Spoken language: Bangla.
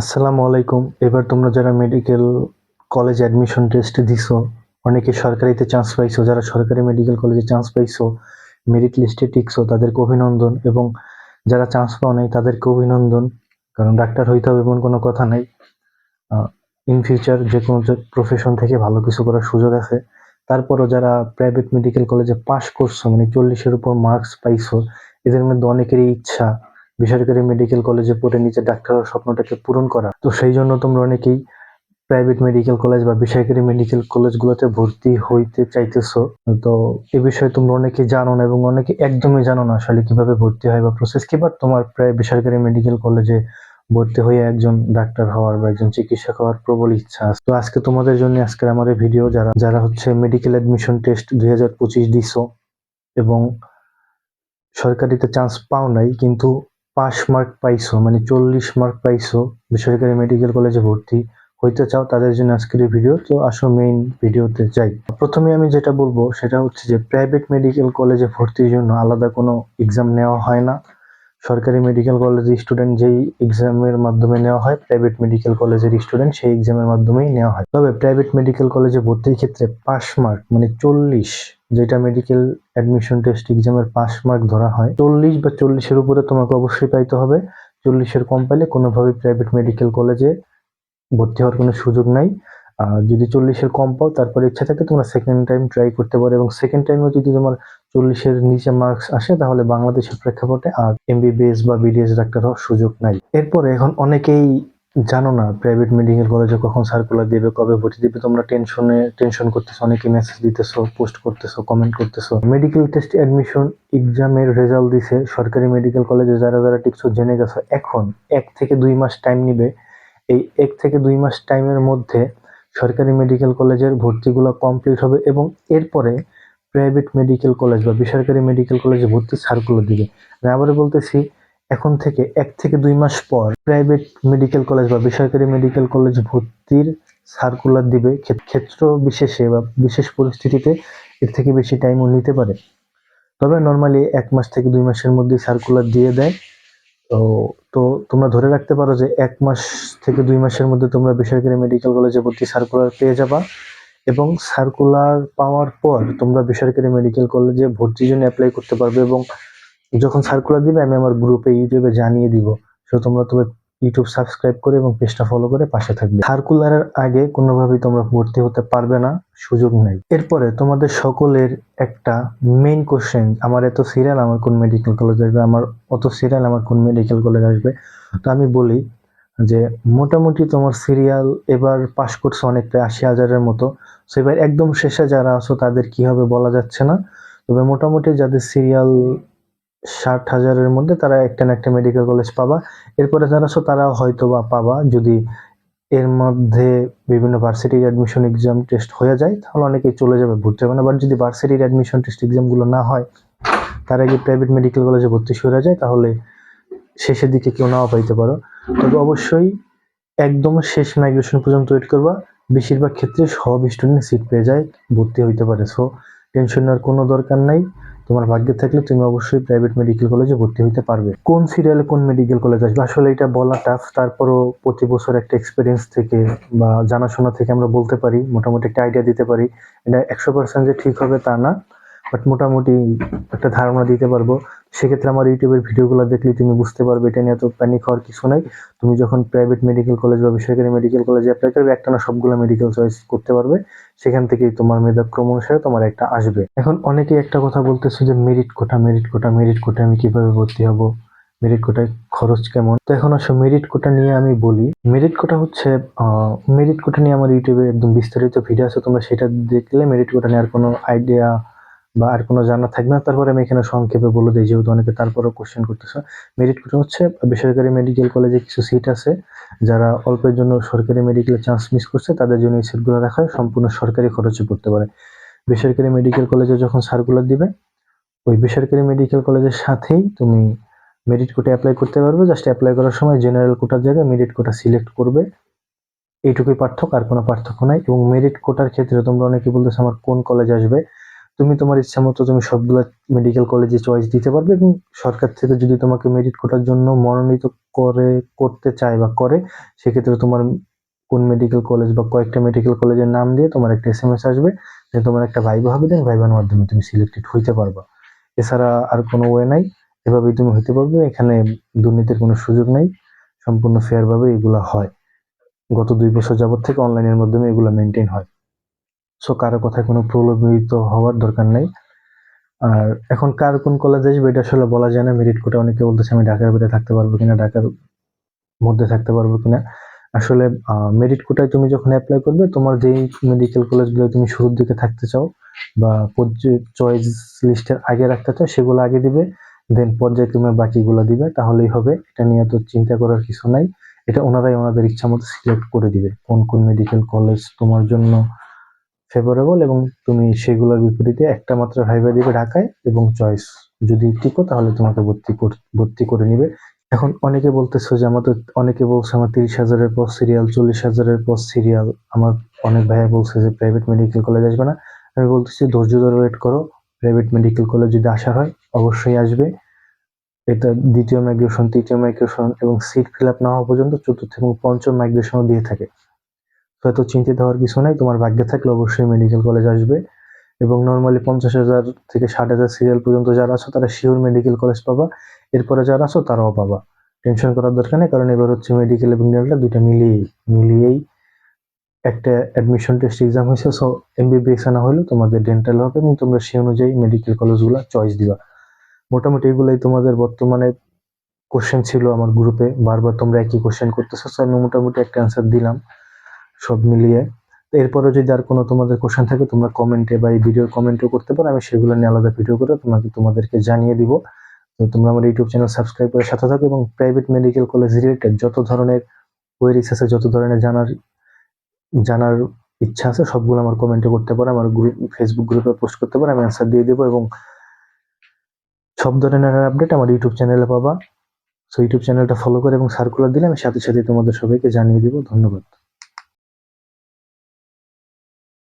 আসসালামু আলাইকুম। এবার তোমরা যারা মেডিকেল কলেজ অ্যাডমিশন টেস্ট দিছো, অনেকে সরকারিতে চান্স পাইছো, যারা সরকারি মেডিকেল কলেজে চান্স পাইছো মেরিট লিস্টে টিকছো, তাদেরকে অভিনন্দন এবং যারা চান্স পাও নাই, তাদেরকে অভিনন্দন। কারণ ডাক্তার হইতে হবে এমন কোনো কথা নাই। ইন ফিউচার যে কোনো প্রফেশন থেকে ভালো কিছু করার সুযোগ আছে। তারপরও যারা প্রাইভেট মেডিকেল কলেজে পাশ করছ মানে চল্লিশের উপর মার্কস পাইছো, এদের মধ্যে অনেকেরই ইচ্ছা বেসরকারি মেডিকেল কলেজে পড়ে নিজের ডাক্তার হওয়ার স্বপ্নটাকে পূরণ করা। তো সেই জন্য তোমরা অনেকেই প্রাইভেট মেডিকেল কলেজ বা বেসরকারি মেডিকেল কলেজগুলোতে ভর্তি হইতে চাইতেছো। তো এ বিষয়ে তোমরা অনেকে জানো না এবং অনেকে একদমই জানো না আসলে কীভাবে ভর্তি হয় বা প্রসেস কি বাট তোমার প্রায় বেসরকারি মেডিকেল কলেজে ভর্তি হয়ে একজন ডাক্তার হওয়ার বা একজন চিকিৎসক হওয়ার প্রবল ইচ্ছা আছে। তো আজকে তোমাদের জন্য আজকের এই ভিডিও যারা যারা হচ্ছে মেডিকেল অ্যাডমিশন টেস্ট দুই হাজার পঁচিশ দিছো এবং সরকারিতে চান্স পাও নাই, কিন্তু পাস মার্ক পাইছো মানে চল্লিশ মার্ক পাইছো বেসরকারি মেডিকেল কলেজে ভর্তি হইতে চাও তাদের জন্য আজকের ভিডিও তো আসো মেইন ভিডিওতে যাই। প্রথমে আমি যেটা বলব সেটা হচ্ছে যে প্রাইভেট মেডিকেল কলেজে ভর্তির জন্য আলাদা কোনো এক্সাম নেওয়া হয় না। সরকারি মেডিকেল কলেজের স্টুডেন্ট যেই এক্সামের মাধ্যমে নেওয়া হয় প্রাইভেট মেডিকেল কলেজের স্টুডেন্ট সেই এক্সামের মাধ্যমেই নেওয়া হয়। তবে প্রাইভেট মেডিকেল কলেজে ভর্তির ক্ষেত্রে পাস মার্ক মানে চল্লিশ যেটা মেডিকেল অ্যাডমিশন টেস্ট এক্সামের পাস মার্ক ধরা হয়, চল্লিশ বা চল্লিশের উপরে তোমাকে অবশ্যই পাইতে হবে। চল্লিশের কম পাইলে কোনোভাবেই প্রাইভেট মেডিকেল কলেজে ভর্তি হওয়ার কোনো সুযোগ নাই। আর যদি চল্লিশের কম পাও, তারপরে ইচ্ছা থাকে তোমরা সেকেন্ড টাইম ট্রাই করতে পারো এবং সেকেন্ড টাইমে যদি তোমার চল্লিশের নিচে মার্কস আসে, তাহলে বাংলাদেশের প্রেক্ষাপটে আর এমবিবিএস বা বিডিএস ডাক্তার হওয়ার সুযোগ নাই। এরপরে এখন অনেকেই জানো না প্রাইভেট মেডিকেল কলেজে কখন সার্কুলার দিবে, কবে ভর্তি দিবে, তোমরা টেনশনে টেনশন করতেছো, অনেকে মেসেজ দিতেছো পোস্ট করতেছো কমেন্ট করতেছো। মেডিকেল টেস্ট অ্যাডমিশন এক্সামের রেজাল্ট দিছে সরকারি মেডিকেল কলেজে যারা যারা টিকছো, জেনে গেছো, এখন এক থেকে দুই মাস টাইম নিবে। এই এক থেকে দুই মাস টাইমের মধ্যে সরকারি মেডিকেল কলেজের ভর্তিগুলো কমপ্লিট হবে এবং এরপরে প্রাইভেট মেডিকেল কলেজ বা বেসরকারি মেডিকেল কলেজে ভর্তি সার্কুলার দিবে। আমি আবারও বলতেছি এখন থেকে এক থেকে দুই মাস পর প্রাইভেট মেডিকেল কলেজ বা বেসরকারি মেডিকেল কলেজ ভর্তির সার্কুলার দিবে ক্ষে- ক্ষেত্র বিশেষে বা বিশেষ পরিস্থিতিতে এর থেকে বেশি টাইমও নিতে পারে। তবে নর্মালি এক মাস থেকে দুই মাসের মধ্যে সার্কুলার দিয়ে দেয়। তো তো তোমরা ধরে রাখতে পারো যে এক মাস থেকে দুই মাসের মধ্যে তোমরা বেসরকারি মেডিকেল কলেজে ভর্তি সার্কুলার পেয়ে যাবা এবং সার্কুলার পাওয়ার পর তোমরা বেসরকারি মেডিকেল কলেজে ভর্তির জন্য অ্যাপ্লাই করতে পারবে এবং যখন সার্কুলার দিবে, আমি আমার গ্রুপে ইউটিউবে জানিয়ে দিব। সো তোমরা তবে ইউটিউব সাবস্ক্রাইব করে এবং পেজটা ফলো করে পাশে থাকবে। সার্কুলারের আগে কোনোভাবেই তোমরা ভর্তি হতে পারবে না, সুযোগ নেই। এরপরে তোমাদের সকলের একটা মেইন কোশ্চেন আমার এত সিরিয়াল আমার কোন মেডিকেল কলেজ আসবে, আমার অত সিরিয়াল আমার কোন মেডিকেল কলেজ আসবে? তো আমি বলি যে, মোটামুটি তোমার সিরিয়াল এবার পাশ করছে অনেকটা আশি হাজারের মতো। সো এবার একদম শেষে যারা আছো, তাদের কি হবে বলা যাচ্ছে না। তবে মোটামুটি যাদের সিরিয়াল ষাট হাজারের মধ্যে তারা একটা না একটা মেডিকেল কলেজ পাবা। এরপরে যারা আছো তারা হয়তো বা পাবা। যদি এর মধ্যে বিভিন্ন ভার্সিটির অ্যাডমিশন এক্সাম টেস্ট হয়ে যায়, তাহলে অনেকেই চলে যাবে, ভর্তি হবে না। বাট যদি ভার্সিটির অ্যাডমিশন টেস্ট এক্সামগুলো না হয়, তার আগে প্রাইভেট মেডিকেল কলেজে ভর্তি সরে যায়, তাহলে শেষের দিকে কেউ নাও পাইতে পারো। তবে অবশ্যই একদম শেষ মাইগ্রেশন পর্যন্ত ওয়েট করবা। বেশিরভাগ ক্ষেত্রে সব স্টুডেন্ট সিট পেয়ে যায়, ভর্তি হইতে পারে। সো টেনশন নেওয়ার কোনো দরকার নাই। তোমার ভাগ্যে থাকলে তুমি অবশ্যই প্রাইভেট মেডিকেল কলেজে ভর্তি হতে পারবে। কোন সিরিয়ালে কোন মেডিকেল কলেজ আসবে? আসলে এটা বলা টাফ তারপরও প্রতি বছর একটা এক্সপিরিয়েন্স থেকে বা জানাশোনা থেকে আমরা বলতে পারি, মোটামুটি একটা আইডিয়া দিতে পারি। এটা একশো পার্সেন্ট যে ঠিক হবে তা না। বাট মোটামুটি একটা ধারণা দিতে পারব। সেক্ষেত্রে আমার ইউটিউবের ভিডিওগুলো দেখলে তুমি বুঝতে পারবে, এটা নিয়ে এত প্যানিক হওয়ার কিছু নাই। তুমি যখন প্রাইভেট মেডিকেল কলেজ বা বেসরকারি মেডিকেল কলেজে অ্যাপ্লাই করবে একটা না সবগুলো মেডিকেল চয়েস করতে পারবে। সেখান থেকেই তোমার মেধাক্রম অনুসারে তোমার একটা আসবে। এখন অনেকেই একটা কথা বলতেছে যে merit quota merit quota merit quota আমি কীভাবে ভর্তি হব? মেরিট কোটায় খরচ কেমন? তো এখন আসো মেরিট কোটা নিয়ে আমি বলি। মেরিট কোটা হচ্ছে মেরিট কোটা নিয়ে আমার ইউটিউবে একদম বিস্তারিত ভিডিও আছে, তোমরা সেটা দেখলে মেরিট কোটা নিয়ে আর কোনো আইডিয়া বা আর কোনো জানা থাকবে না। তারপরে আমি এখানে সংক্ষেপে বলে দিই, যেহেতু অনেকে তারপরেও কোশ্চেন করতেছে। মেরিট কোটা হচ্ছে বেসরকারি মেডিকেল কলেজে কিছু সিট আছে। যারা অল্পের জন্য সরকারি মেডিকেলের চান্স মিস করছে, তাদের জন্য এই সিটগুলো রাখা হয়। সম্পূর্ণ সরকারি খরচে পড়তে পারে। বেসরকারি মেডিকেল কলেজে যখন সার্কুলার দিবে, ওই বেসরকারি মেডিকেল কলেজের সাথেই তুমি মেরিট কোটা অ্যাপ্লাই করতে পারবে। জাস্ট অ্যাপ্লাই করার সময় জেনারেল কোটার জায়গায় মেরিট কোটা সিলেক্ট করবে। এইটুকুই পার্থক্য, আর কোনো পার্থক্য নাই। এবং মেরিট কোটার ক্ষেত্রে তোমরা অনেকে বলতেছো, আমার কোন কলেজ আসবে? তুমি তোমার ইচ্ছা মতো তুমি সবগুলা মেডিকেল কলেজে চয়েস দিতে পারবে এবং সরকার থেকে যদি তোমাকে মেরিট কোটার জন্য মনোনীত করে, করতে চায় বা করে, সেক্ষেত্রে তোমার কোন মেডিকেল কলেজ বা কয়েকটা মেডিকেল কলেজের নাম দিয়ে তোমার একটা এস এম এস আসবে, যে তোমার একটা ভাইবা হবে দেন ভাইবার মাধ্যমে তুমি সিলেক্টেড হইতে পারবা। এছাড়া আর কোনো ওয়ে নাই, এভাবেই তুমি হইতে পারবে, এখানে দুর্নীতির কোনো সুযোগ নেই, সম্পূর্ণ ফেয়ার ভাবে এগুলা হয়। গত দুই বছর যাবত থেকে অনলাইনের মাধ্যমে এগুলো মেনটেন হয়। সো কারও কথায় কোনো প্রলোভিত হওয়ার দরকার নেই। আর এখন কার কোন কলেজ আসবে, এটা আসলে বলা যায় না। মেরিট কোটা অনেকে বলতেছে, আমি ঢাকার ভিতরে থাকতে পারব কিনা, ঢাকার মধ্যে থাকতে পারব কিনা? আসলে মেরিট কোটায় তুমি যখন অ্যাপ্লাই করবে, তোমার যেই মেডিকেল কলেজগুলো তুমি শুরুর দিকে থাকতে চাও বা চয়েস লিস্টের আগে রাখতে চাও, সেগুলো আগে দিবে দেন পর্যায়ক্রমে বাকিগুলো দিবে, তাহলেই হবে। এটা নিয়ে তো চিন্তা করার কিছু নাই। এটা ওনারাই ওনাদের ইচ্ছা মতো সিলেক্ট করে দিবে, কোন কোন মেডিকেল কলেজ তোমার জন্য ফেভারেবল এবং তুমি সেগুলোর বিপরীতে একটা মাত্র ভাইবা দিবে ঢাকায় এবং চয়েস যদি টিকো তাহলে তোমাকে ভর্তি ভর্তি করে নিবে। এখন অনেকে বলতেছো যে আমার তো অনেকে বলছে আমার তিরিশ হাজারের পর সিরিয়াল চল্লিশ হাজারের পর সিরিয়াল আমার অনেক ভাইয়া বলছে যে প্রাইভেট মেডিকেল কলেজ আসবে না। আমি বলতেছি ধৈর্য ধরে ওয়েট করো। প্রাইভেট মেডিকেল কলেজ যদি আসা হয়, অবশ্যই আসবে। এটা দ্বিতীয় মাইগ্রেশন তৃতীয় মাইগ্রেশন এবং সিট ফিল আপ না হওয়া পর্যন্ত চতুর্থ এবং পঞ্চম মাইগ্রেশনও দিয়ে থাকে। তো এত চিন্তিত হওয়ার কিছু নাই, তোমার ভাগ্যে থাকলে অবশ্যই মেডিকেল কলেজ আসবে। এবং নর্মালি পঞ্চাশ হাজার থেকে ষাট হাজার সিরিয়াল পর্যন্ত যারা আছো, তারা শিওর মেডিকেল কলেজ পাবা। এরপরে যারা আছো, তারাও পাবা। টেনশন করার দরকার নেই, কারণ এবার হচ্ছে মেডিকেল এবং ডেন্টাল দুইটা মিলিয়েই মিলিয়েই একটা অ্যাডমিশন টেস্ট এক্সাম হয়েছে। সো এমবিবিএস না হলেও তোমাদের ডেন্টাল হবে এবং তোমরা সেই অনুযায়ী মেডিকেল কলেজগুলো চয়েস দিবা। মোটামুটি এগুলোই তোমাদের বর্তমানে কোশ্চেন ছিল আমার গ্রুপে বারবার তোমরা একই কোশ্চেন করতেছো। আমি মোটামুটি একটা অ্যান্সার দিলাম। সব মিলিয়ে। এরপরে যদি আর কোনো তোমাদের কোশ্চেন থাকে, তোমরা কমেন্টে বা এই ভিডিওর কমেন্টও করতে পারো। আমি সেগুলো নিয়ে আলাদা ভিডিও করে তোমাকে, তোমাদেরকে জানিয়ে দিব। তো তোমরা আমার ইউটিউব চ্যানেল সাবস্ক্রাইব করে সাথে থাকো এবং প্রাইভেট মেডিকেল কলেজ রিলেটেড যত ধরনের কোয়েরিজ আছে, যত ধরনের জানার জানার ইচ্ছা আছে, সবগুলো আমার কমেন্টে করতে পারো। আমার গ্রুপ ফেসবুক গ্রুপে পোস্ট করতে পারো। আমি অ্যান্সার দিয়ে দেবো এবং সব ধরনের আপডেট আমার ইউটিউব চ্যানেলে পাবা। সো ইউটিউব চ্যানেলটা ফলো করে এবং সার্কুলার দিলে আমি সাথে সাথে তোমাদের সবাইকে জানিয়ে দিব। ধন্যবাদ।